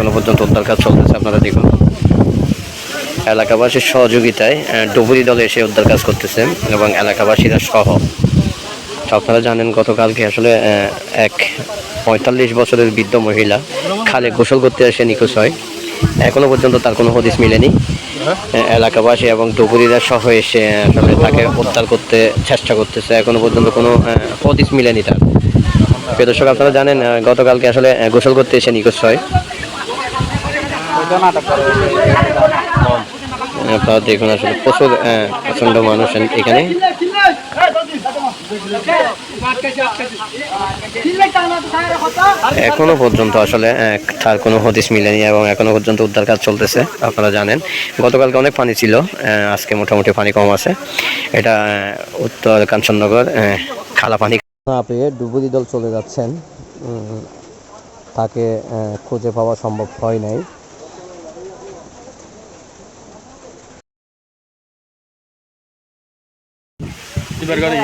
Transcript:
এখনও পর্যন্ত উদ্ধার কাজ চলতেছে, আপনারা দেখুন। এলাকাবাসীর সহযোগিতায় ডুবুরি দলে এসে উদ্ধার কাজ করতেছে এবং এলাকাবাসীরা সহ। আপনারা জানেন, গতকালকে আসলে এক পঁয়তাল্লিশ বছরের বৃদ্ধ মহিলা খালে গোসল করতে এসে নিখোঁজ হয়। এখনও পর্যন্ত তার কোনো হদিস মিলেনি। এলাকাবাসী এবং ডুবুরিরা সহ এসে আসলে তাকে উদ্ধার করতে চেষ্টা করতেছে। এখনও পর্যন্ত কোনো হদিস মিলেনি তার। প্রিয় দর্শক, আপনারা জানেন গতকালকে আসলে গোসল করতে এসে নিখোঁজ হয়। আপনারা দেখুন আসলে প্রচুর প্রচণ্ড মানুষ এখানে। এখনও পর্যন্ত আসলে তার কোনো হদিস মিলেনি এবং এখনও পর্যন্ত উদ্ধার কাজ চলতেছে, আপনারা জানেন। গতকালকে অনেক পানি ছিল আজকে মোটামুটি পানি কম আছে। এটা উত্তর কাঞ্চননগর খালা পানি না পেয়ে ডুবুরি দল চলে যাচ্ছেন তাকে খুঁজে পাওয়া সম্ভব হয় নাই। Gari.